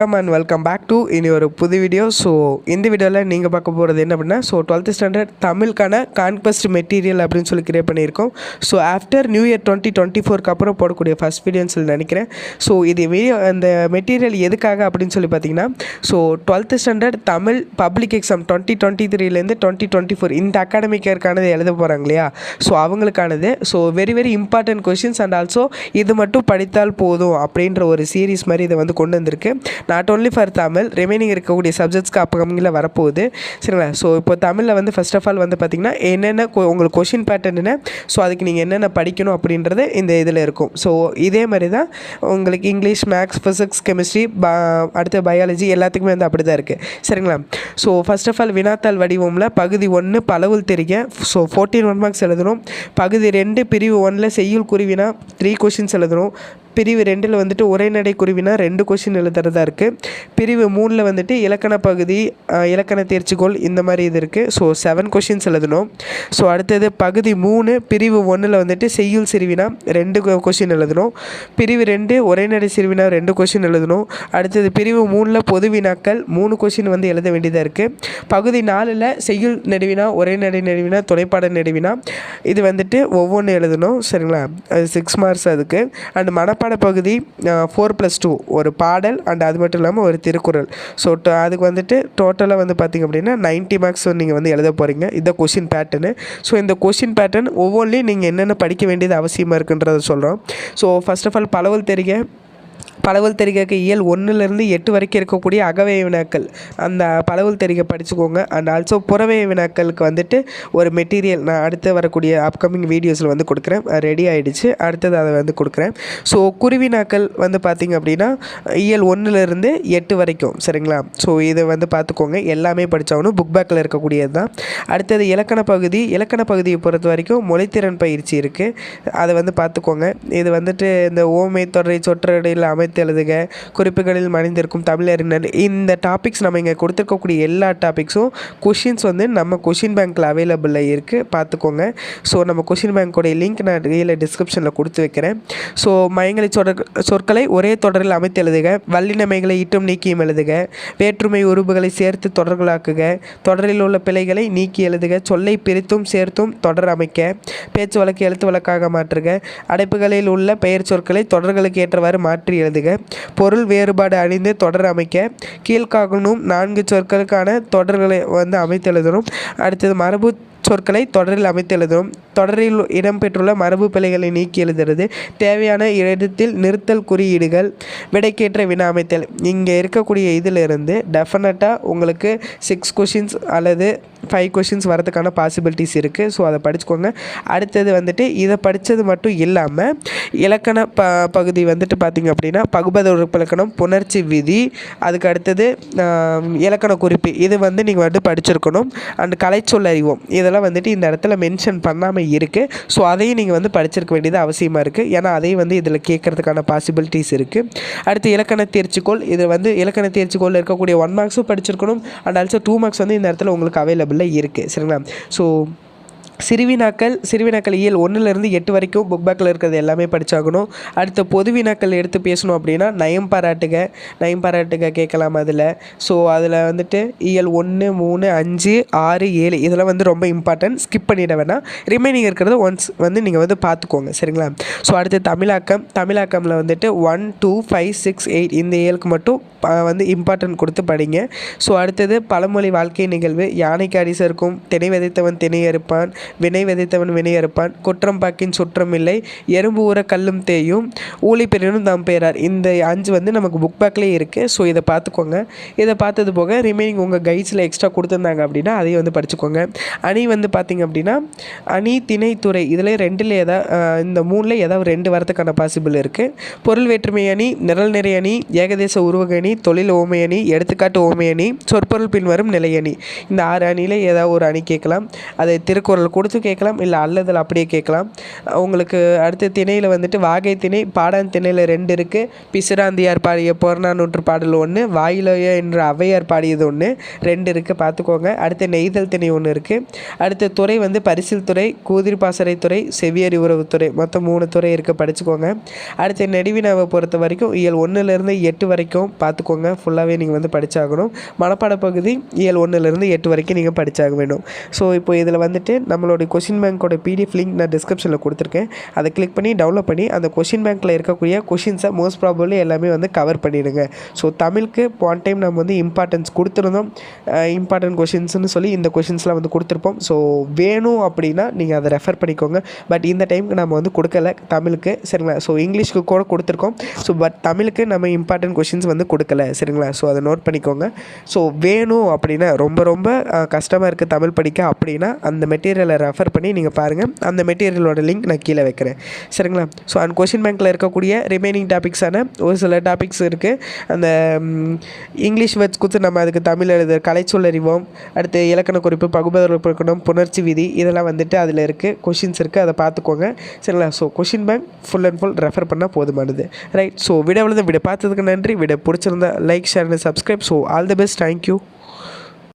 வணக்கம் and welcome back to இனி ஒரு புது வீடியோ ஸோ இந்த வீடியோவில் நீங்கள் பார்க்க போகிறது என்ன அப்படின்னா ஸோ டுவெல்த் ஸ்டாண்டர்ட் தமிழுக்கான கான்பஸ்ட் மெட்டீரியல் அப்படின்னு சொல்லி கிரியேட் பண்ணியிருக்கோம். So after new year twenty twenty ஃபோருக்கு அப்புறம் போடக்கூடிய ஃபஸ்ட் வீடியோன்னு சொல்லி நினைக்கிறேன். ஸோ இது வீடியோ அந்த மெட்டீரியல் எதுக்காக அப்படின்னு சொல்லி பார்த்தீங்கன்னா so twelfth standard Tamil public exam twenty twenty த்ரீலேருந்து twenty twenty four இந்த அகாடமிக் இயர்க்கானது எழுத போகிறாங்க இல்லையா? So அவங்களுக்கானது so very very important questions and also இது மட்டும் படித்தால் போதும் அப்படின்ற ஒரு சீரீஸ் மாதிரி இதை வந்து கொண்டு வந்திருக்கு. Not only for Tamil remaining இருக்கக்கூடிய சப்ஜெக்ட்ஸ்க்கு அப்பகமில் வரப்போகுது. சரிங்களா? ஸோ இப்போ தமிழில் வந்து ஃபர்ஸ்ட் ஆஃப் ஆல் வந்து பார்த்திங்கன்னா என்னென்ன கொ- உங்களுக்கு கொஷின் பேட்டர்ன் என்ன? ஸோ அதுக்கு நீங்கள் என்னென்ன படிக்கணும் அப்படின்றது இந்த இதில் இருக்கும். ஸோ இதே மாதிரி தான் உங்களுக்கு இங்கிலீஷ் மேக்ஸ் ஃபிசிக்ஸ் கெமிஸ்ட்ரி அடுத்து பயாலஜி எல்லாத்துக்குமே வந்து அப்படி தான் இருக்குது சரிங்களா? ஸோ ஃபர்ஸ்ட் ஆஃப் ஆல் வினாத்தாள் வடிவமில் பகுதி ஒன்று பலவில் தெரிய ஸோ ஃபோர்டீன் ஒன் மார்க்ஸ் எழுதணும். பகுதி ரெண்டு பிரிவு ஒன்றில் செய்யுள் குருவினா த்ரீ கொஷின்ஸ் எழுதணும். பிரிவு ரெண்டில் வந்துட்டு உரைநடை குருவினா ரெண்டு கொஷின் எழுதுறதா இருக்குது பிரிவு மூணில் வந்துட்டு இலக்கண பகுதி இலக்கண தேர்ச்சிக்கோள் இந்த மாதிரி இது இருக்குது ஸோ செவன் கொஷின்ஸ் எழுதணும். ஸோ அடுத்தது பகுதி மூணு பிரிவு ஒன்றில் வந்துட்டு செய்யுள் சிறுவினா ரெண்டு கொஷின் எழுதணும். பிரிவு ரெண்டு உரைநடை சிறுவினா ரெண்டு கொஷின் எழுதணும். அடுத்தது பிரிவு மூணில் பொது வினாக்கள் மூணு கொஷின் வந்து எழுத வேண்டியதாக இருக்குது பகுதி நாலில் செய்யுள் நெடுவினா உரைநடை நெடுவினா துணைப்பாட நெடுவினா இது வந்துட்டு ஒவ்வொன்று எழுதணும். சரிங்களா? அது சிக்ஸ் மார்க்ஸ் அதுக்கு. அண்ட் பாட பகுதி ஃபோர் ப்ளஸ் டூ ஒரு பாடல் அண்ட் அது மட்டும் இல்லாமல் ஒரு திருக்குறள். ஸோ அதுக்கு வந்துட்டு டோட்டலாக வந்து பார்த்திங்க அப்படின்னா 90 மார்க்ஸ் நீங்கள் வந்து எழுத போகிறீங்க இந்த கொஷின் பேட்டர்னு ஸோ இந்த கொஷின் பேட்டர்ன் ஒவ்வொன்றிலையும் நீங்கள் என்னென்ன படிக்க வேண்டியது அவசியமாக இருக்குன்றதை சொல்கிறோம் ஸோ ஃபஸ்ட் ஆஃப் ஆல் பலவல் தெரிக. பலவல் தெரிகைக்கு இயல் ஒன்றுலேருந்து எட்டு வரைக்கும் இருக்கக்கூடிய அகவை வினாக்கள். அந்த பலவல் தெரிகை படிச்சுக்கோங்க. அண்ட் ஆல்சோ புறவை வினாக்களுக்கு வந்துட்டு ஒரு மெட்டீரியல் நான் அடுத்து வரக்கூடிய அப்கமிங் வீடியோஸில் வந்து கொடுக்குறேன். ரெடி ஆகிடுச்சு அடுத்தது அதை வந்து கொடுக்குறேன். ஸோ குருவினாக்கள் வந்து பார்த்திங்க அப்படின்னா இயல் ஒன்றுலேருந்து எட்டு வரைக்கும். சரிங்களா? ஸோ இதை வந்து பார்த்துக்கோங்க எல்லாமே படித்தாகணும் புக் பேக்கில் இருக்கக்கூடியது தான் அடுத்தது இலக்கண பகுதி. இலக்கண பகுதியை பொறுத்த வரைக்கும் மொழித்திறன் பயிற்சி இருக்குது அதை வந்து பார்த்துக்கோங்க இது வந்துட்டு இந்த ஓமை தொடரை சொற்றடையில் அமைத்து எழுதுக. குறிப்புகளில் மணிந்திருக்கும் தமிழறிஞர். இந்த டாபிக்ஸ் நம்ம இங்கே கொடுத்துருக்கக்கூடிய எல்லா டாபிக்ஸும் கொஷின்ஸ் வந்து நம்ம கொஷின் பேங்க்கில் அவைலபிளில் இருக்குது பார்த்துக்கோங்க. ஸோ நம்ம கொஷின் பேங்க்கோடைய லிங்க் நான் கீழே டிஸ்கிரிப்ஷனில் கொடுத்து வைக்கிறேன். ஸோ மயங்களை சொற் சொற்களை ஒரே தொடரில் அமைத்து எழுதுக. வல்லினமைகளை இட்டும் நீக்கியும் எழுதுக. வேற்றுமை உறுப்புகளை சேர்த்து தொடர்களாக்குக. தொடரில் உள்ள பிழைகளை நீக்கி எழுதுக. சொல்லை பிரித்தும் சேர்த்தும் தொடர் அமைக்க. பேச்சு வழக்கு எழுத்து வழக்காக மாற்றுக. அடைப்புகளில் உள்ள பெயர் சொற்களை தொடர்களுக்கு ஏற்றவாறு மாற்றி எழுதுக பொருள் வேறுபாடு அணிந்து தொடர் அமைக்க கீழ்காகணும் நான்கு சொற்களுக்கான தொடர்களை வந்து அமைத்து எழுதணும் அடுத்தது மரபு சொற்களை தொடரில் அமைத்து எழுதும் தொடரில் இடம்பெற்றுள்ள மரபு பிழைகளை நீக்கி எழுதுறது. தேவையான இடத்தில் நிறுத்தல் குறியீடுகள் விடைக்கேற்ற வினா அமைத்தல். இங்கே இருக்கக்கூடிய இதிலிருந்து டெஃபினட்டாக உங்களுக்கு சிக்ஸ் கொஷின்ஸ் அல்லது ஃபைவ் கொஷின்ஸ் வரதுக்கான பாசிபிலிட்டிஸ் இருக்குது ஸோ அதை படிச்சுக்கோங்க. அடுத்தது வந்துட்டு இதை படித்தது மட்டும் இல்லாமல் இலக்கண ப பகுதி வந்துட்டு பார்த்திங்க அப்படின்னா பகுபத உறுப்பிலக்கணம் புணர்ச்சி விதி அதுக்கு அடுத்தது இலக்கண குறிப்பு. இது வந்து நீங்கள் வந்து படிச்சிருக்கணும். அண்ட் கலைச்சொல் அறிவோம். இதெல்லாம் வந்துட்டு இந்த இடத்துல மென்ஷன் பண்ணாமல் இருக்குது ஸோ அதையும் நீங்கள் வந்து படிச்சிருக்க வேண்டியது அவசியமாக இருக்குது ஏன்னா அதையும் வந்து இதில் கேட்கறதுக்கான பாசிபிலிட்டிஸ் இருக்குது அடுத்து இலக்கண தேர்ச்சிக்கோள். இது வந்து இலக்கண தேர்ச்சிக்கோள் இருக்கக்கூடிய ஒன் மார்க்ஸும் படிச்சிருக்கணும். அண்ட் ஆல்சோ டூ மார்க்ஸ் வந்து இந்த இடத்துல உங்களுக்கு அவைலபிள் இருக்குது சரிங்களா? ஸோ சிறுவினாக்கள் சிறுவினாக்கள் இயல் ஒன்றுலேருந்து எட்டு வரைக்கும் புக் பேக்கில் இருக்கிறது எல்லாமே படித்தாகணும் அடுத்த பொது வினாக்கள் எடுத்து பேசணும் அப்படின்னா நயம் பாராட்டுக நயம் பாராட்டுக கேட்கலாம் அதில். ஸோ அதில் வந்துட்டு இயல் ஒன்று மூணு அஞ்சு ஆறு ஏழு இதெல்லாம் வந்து ரொம்ப இம்பார்ட்டன்ட் ஸ்கிப் பண்ணிட வேணாம். ரிமைனிங் இருக்கிறது ஒன்ஸ் வந்து நீங்கள் வந்து பார்த்துக்கோங்க சரிங்களா? ஸோ அடுத்து தமிழாக்கம். தமிழாக்கமில் வந்துட்டு one two five six eight இந்த ஏழுக்கு மட்டும் வந்து இம்பார்ட்டன்ட் கொடுத்து படிங்க. ஸோ அடுத்தது பழமொழி வாழ்க்கை நிகழ்வு. யானைக்கு அடிசருக்கும் திணை விதைத்தவன் திணை அறுப்பான். வினை விதைத்தவன் வினை அறுப்பான் குற்றம் பாக்கின் சுற்றம் இல்லை. எறும்பு ஊற கல்லும் தேயும். ஊழி பெரியனும் தாம் பெயரார் இந்த அஞ்சு வந்து நமக்கு புக் பேக்லேயே இருக்குது ஸோ இதை பார்த்துக்கோங்க. இதை பார்த்தது போக ரிமைனிங் உங்கள் கைட்ஸில் எக்ஸ்ட்ரா கொடுத்துருந்தாங்க அப்படின்னா அதையும் வந்து படிச்சுக்கோங்க. அணி வந்து பார்த்திங்க அப்படின்னா அணி திணை துறை. இதில் ரெண்டில் எதா இந்த மூணில் ஏதாவது ரெண்டு வரதுக்கான பாசிபிள் இருக்குது பொருள் வேற்றுமை அணி நிரல் நிறை அணி ஏகதேச உருவக அணி தொழில் ஓமை அணி எடுத்துக்காட்டு ஓமை அணி சொற்பொருள் பின்வரும் நிலை அணி. இந்த ஆறு அணியில் ஏதாவது ஒரு அணி கேட்கலாம். அதை திருக்குறள் கொடுத்து கேட்கலாம் இல்லை அல்லதில் அப்படியே கேட்கலாம். உங்களுக்கு அடுத்த திணையில் வந்துட்டு வாகை திணை பாடான் திணையில் ரெண்டு இருக்குது பிசுராந்தியார் பாடிய புறநானூற்று பாடல் ஒன்று வாயிலைய என்ற அவையார் பாடியது ஒன்று ரெண்டு இருக்குது பார்த்துக்கோங்க. அடுத்து நெய்தல் திணை ஒன்று இருக்குது அடுத்த துறை வந்து பரிசில் துறை கூதிரி பாசறை துறை செவியறி உறவுத்துறை மொத்தம் மூணு துறை இருக்குது படிச்சுக்கோங்க. அடுத்து நெடுவினாவை பொறுத்த வரைக்கும் இயல் ஒன்றுலேருந்து எட்டு வரைக்கும் பார்த்துக்கோங்க. ஃபுல்லாகவே நீங்கள் வந்து படித்தாகணும் மனப்பாட பகுதி இயல் ஒன்றுலேருந்து எட்டு வரைக்கும் நீங்கள் படித்தாக வேண்டும். ஸோ இப்போ இதில் வந்துட்டு நம்மளுடைய கொஷின் பேங்க்கோட பிடிஎஃப் லிங்க் நான் டிஸ்கிரிப்ஷனில் கொடுத்துருக்கேன். அதை கிளிக் பண்ணி டவுன்லோட் பண்ணி அந்த கொஷின் பேங்க்கில் இருக்கக்கூடிய கொஷின்ஸை மோஸ்ட் ப்ராபப்ளி எல்லாமே வந்து கவர் பண்ணிடுங்க. ஸோ தமிழுக்கு போன டைம் நம்ம வந்து இம்பார்ட்டன்ஸ் கொடுத்துருந்தோம். இம்பார்ட்டன்ட் கொஷின்ஸ்னு சொல்லி இந்த கொஷின்ஸ்லாம் வந்து கொடுத்துருப்போம். ஸோ வேணும் அப்படின்னா நீங்கள் அதை ரெஃபர் பண்ணிக்கோங்க. பட் இந்த டைமுக்கு நம்ம வந்து கொடுக்கல தமிழுக்கு சரிங்களா? ஸோ இங்கிலீஷ்க்கு கூட கொடுத்துருக்கோம். ஸோ பட் தமிழுக்கு நம்ம இம்பார்ட்டன்ட் கொஷின்ஸ் வந்து கொடுக்கல சரிங்களா? ஸோ அதை நோட் பண்ணிக்கோங்க. ஸோ வேணும் அப்படின்னா ரொம்ப ரொம்ப கஷ்டமாக இருக்குது தமிழ் படிக்க அப்படின்னா அந்த மெட்டீரியலை ரெஃபர் பண்ணி நீங்கள் பாருங்கள் அந்த மெட்டீரியலோட லிங்க் நான் கீழே வைக்கிறேன். சரிங்களா? ஸோ அந்த கொஷின் பேங்க்கில் இருக்கக்கூடிய ரிமைனிங் டாபிக்ஸான ஒரு சில டாபிக்ஸ் இருக்குது அந்த இங்கிலீஷ் வேர்ட்ஸ் கொடுத்து நம்ம அதுக்கு தமிழ் எழுது கலைச்சொல்லறிவோம் அடுத்து இலக்கண குறிப்பு பகுபதர் குறிக்கணும் புணர்ச்சி விதி இதெல்லாம் வந்துட்டு அதில் இருக்குது கொஷின்ஸ் இருக்குது அதை பார்த்துக்கோங்க. சரிங்களா? So question bank full and full refer பண்ணால் போதுமானது. ரைட் ஸோ விட விட விட பார்த்ததுக்கு நன்றி. விட பிடிச்சிருந்தா like share and subscribe so all the best thank you